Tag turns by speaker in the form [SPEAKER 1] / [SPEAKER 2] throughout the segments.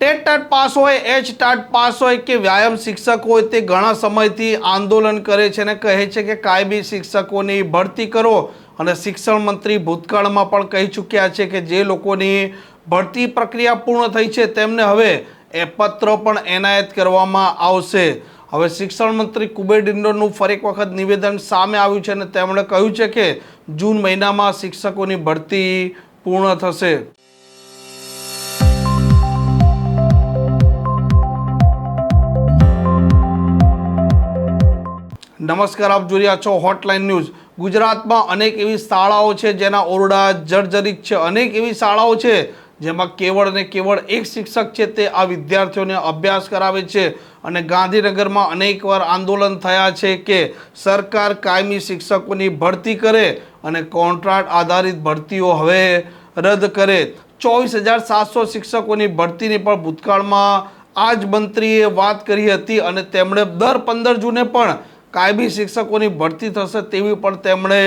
[SPEAKER 1] TET TAT pass હોય H TAT pass હોય કે વ્યાયામ શિક્ષક હોય તે ઘણા સમયથી આંદોલન કરે છે અને કહે છે કે કાયમી શિક્ષકોની ભરતી કરો. અને શિક્ષણ મંત્રી ભૂતકાળમાં પણ કહી ચૂક્યા છે કે જે લોકોની ભરતી પ્રક્રિયા પૂર્ણ થઈ છે, તેમને હવે એ પત્ર પણ એનાયત કરવામાં આવશે. હવે શિક્ષણ મંત્રી કુબેર ડિંડોરનું ફરી એક વખત નિવેદન સામે આવ્યું છે અને તેમણે કહ્યું છે કે જૂન મહિનામાં શિક્ષકોની ભરતી પૂર્ણ થશે. નમસ્કાર, આપ જોઈ રહ્યા છો હોટલાઇન ન્યૂઝ ગુજરાતમાં અનેક એવી શાળાઓ છે જેના ઓરડા જર્જરિત છે. અનેક એવી શાળાઓ છે જેમાં કેવળ ને કેવળ એક શિક્ષક છે તે આ વિદ્યાર્થીઓને અભ્યાસ કરાવે છે. અને ગાંધીનગરમાં અનેકવાર આંદોલન થયા છે કે સરકાર કાયમી શિક્ષકોની ભરતી કરે અને કોન્ટ્રાક્ટ આધારિત ભરતીઓ હવે રદ કરે. ચોવીસ હજાર સાતસો શિક્ષકોની ભરતીની પણ ભૂતકાળમાં આ જ મંત્રીએ વાત કરી હતી અને તેમણે દર પંદર જૂને પણ કાયમી શિક્ષકોની ભરતી થશે તેવી પણ તેમણે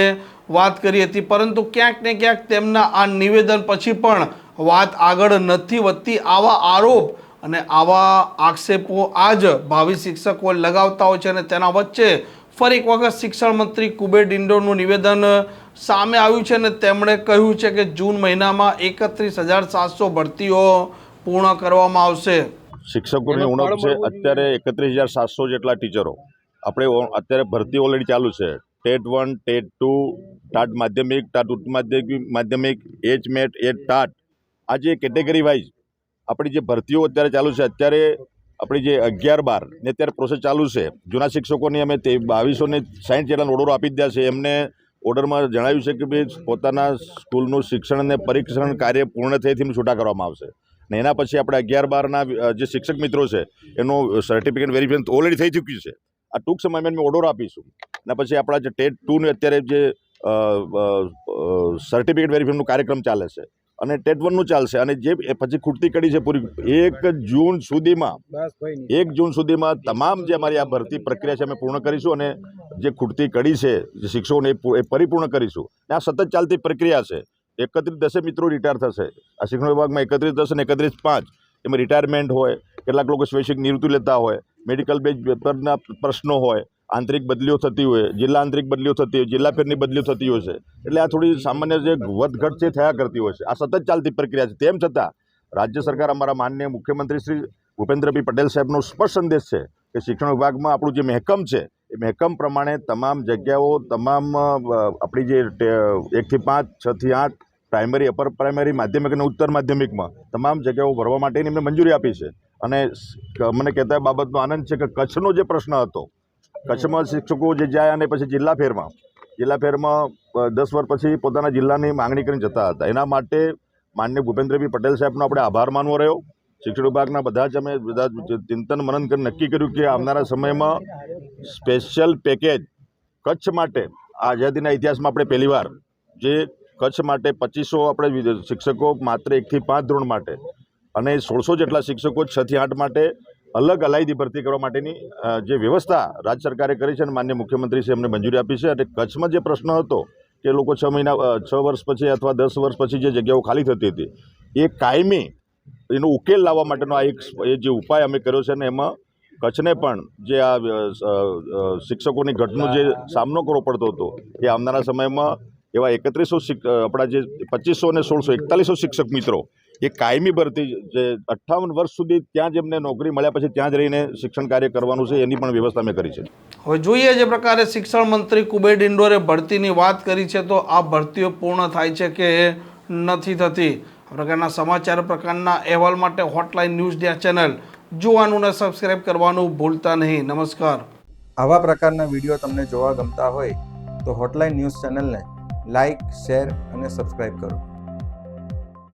[SPEAKER 1] વાત કરી હતી. પરંતુ ક્યાંક ને ક્યાંક તેમના આ નિવેદન પછી પણ વાત આગળ નથી વધતી. આવા આરોપ અને આવા આક્ષેપો આજ ભાવિ શિક્ષકો લગાવતા હોય છે અને તેના વચ્ચે ફરી એક વખત શિક્ષણ મંત્રી કુબેર ડિંડોરનું નિવેદન સામે આવ્યું છે અને તેમણે કહ્યું છે કે જૂન મહિનામાં એકત્રીસ હજાર સાતસો ભરતીઓ પૂર્ણ કરવામાં આવશે.
[SPEAKER 2] શિક્ષકોની ઉણપ છે અત્યારે એકત્રીસ હજાર સાતસો જેટલા ટીચરો. આપણે અત્યારે ભરતી ઓલરેડી ચાલુ છે. TET one, TET two, TAT માધ્યમિક, ટાટ ઉચ્ચ માધ્યમિક માધ્યમિક, એચ મેટ એચ ટાટ. આ જે કેટેગરી વાઇઝ આપણી જે ભરતીઓ અત્યારે ચાલુ છે, અત્યારે આપણી જે અગિયાર બાર ને અત્યારે પ્રોસેસ ચાલુ છે. જૂના શિક્ષકોની અમે તે બાવીસો ને સાઠ જેટલા ઓર્ડરો આપી દીધા છે. એમને ઓર્ડરમાં જણાવ્યું છે કે ભાઈ, પોતાના સ્કૂલનું શિક્ષણ અને પરીક્ષણ કાર્ય પૂર્ણ થઈથી એમને છૂટા કરવામાં આવશે. ને એના પછી આપણે અગિયાર બારના જે શિક્ષક મિત્રો છે, એનું સર્ટિફિકેટ વેરિફિકેશન ઓલરેડી થઈ ચૂક્યું છે. આ ટૂંક સમયમાં અમે ઓર્ડર આપીશું. અને પછી આપણા જે ટેટ ટુનું અત્યારે જે સર્ટિફિકેટ વેરિફિકેશનનો કાર્યક્રમ ચાલે છે. અને ટેટ વનનું ચાલશે. અને જે પછી ખૂટતી કડી છે પૂરી. એક જૂન સુધીમાં એક જૂન સુધીમાં તમામ જે અમારી આ ભરતી પ્રક્રિયા છે અમે પૂર્ણ કરીશું અને જે ખૂટતી કડી છે જે શિક્ષકોને એ પરિપૂર્ણ કરીશું. આ સતત ચાલતી પ્રક્રિયા છે. એકત્રીસ દસે મિત્રો રિટાયર થશે. આ શિક્ષણ વિભાગમાં એકત્રીસ દસ અને એકત્રીસ પાંચ. એમાં રિટાયરમેન્ટ હોય કેટલાક લોકો સ્વૈચ્છિક નિવૃત્તિ લેતા હોય મેડિકલ બેઝ પેપરના પ્રશ્નો હોય, આંતરિક બદલીઓ થતી હોય, જિલ્લા આંતરિક બદલીઓ થતી હોય, જિલ્લા ફેરની બદલીઓ થતી હોય છે. એટલે આ થોડી સામાન્ય જે વધઘટ છે થયા કરતી હોય છે. આ સતત ચાલતી પ્રક્રિયા છે. તેમ છતાં, રાજ્ય સરકાર અમારા માનનીય મુખ્યમંત્રી શ્રી ભૂપેન્દ્રભાઈ પટેલ સાહેબનો સ્પષ્ટ સંદેશ છે કે શિક્ષણ વિભાગમાં આપણું જે મહેકમ છે, એ મહેકમ પ્રમાણે તમામ જગ્યાઓ, તમામ આપણી જે એકથી પાંચ છથી આઠ પ્રાઇમરી અપર પ્રાઇમરી માધ્યમિક અને ઉત્તર માધ્યમિકમાં તમામ જગ્યાઓ ભરવા માટેની એમને મંજૂરી આપી છે. અને મને કહેતા બાબતનો આનંદ છે કે કચ્છનો જે પ્રશ્ન હતો, કચ્છમાં શિક્ષકો જે જાય અને પછી જિલ્લા ફેરમાં જિલ્લા ફેરમાં દસ વર્ષ પછી પોતાના જિલ્લાની માંગણી કરીને જતા હતા. એના માટે માનનીય ભૂપેન્દ્રભાઈ પટેલ સાહેબનો આપણે આભાર માનવો રહ્યો. શિક્ષણ વિભાગના બધા જ અમે બધા ચિંતન મનન કરીને નક્કી કર્યું કે આવનારા સમયમાં સ્પેશિયલ પેકેજ કચ્છ માટે, આઝાદીના ઇતિહાસમાં આપણે પહેલીવાર જે કચ્છ માટે પચીસો આપણે શિક્ષકો માત્ર એકથી પાંચ ધોરણ માટે અને સોળસો જેટલા શિક્ષકો છથી આઠ માટે અલગ અલાયદી ભરતી કરવા માટેની જે વ્યવસ્થા રાજ્ય સરકારે કરી છે અને માન્ય મુખ્યમંત્રી છે અમને મંજૂરી આપી છે અને કચ્છમાં જે પ્રશ્ન હતો કે લોકો છ મહિના છ વર્ષ પછી અથવા દસ વર્ષ પછી જે જગ્યાઓ ખાલી થતી હતી, એ કાયમી, એનો ઉકેલ લાવવા માટેનો આ એક એ જે ઉપાય અમે કર્યો છે ને એમાં કચ્છને પણ જે આ શિક્ષકોની ઘટનો જે સામનો કરવો પડતો હતો, એ આવનારા સમયમાં એવા એકત્રીસો આપણા જે પચીસો અને સોળસો એકતાલીસો શિક્ષક મિત્રો એ કાયમી ભરતી જે અઠ્ઠાવન વર્ષ સુધી ત્યાં જ એમને નોકરી મળ્યા પછી ત્યાં જ રહીને શિક્ષણ કાર્ય કરવાનું છે એની પણ વ્યવસ્થા મેં કરી છે.
[SPEAKER 1] હવે જોઈએ જે પ્રકારે શિક્ષણ મંત્રી કુબેર ડિંડોરે ભરતીની વાત કરી છે તો આ ભરતીઓ પૂર્ણ થાય છે કે નથી થતી? આ પ્રકારના સમાચાર પ્રકારના અહેવાલ માટે હોટલાઇન ન્યૂઝ ડે ચેનલ જોવાનું અને સબસ્ક્રાઇબ કરવાનું ભૂલતા નહીં. નમસ્કાર.
[SPEAKER 3] આવા પ્રકારના વીડિયો તમને જોવા ગમતા હોય તો હોટલાઇન ન્યૂઝ ચેનલને લાઇક શેર અને સબસ્ક્રાઇબ કરો.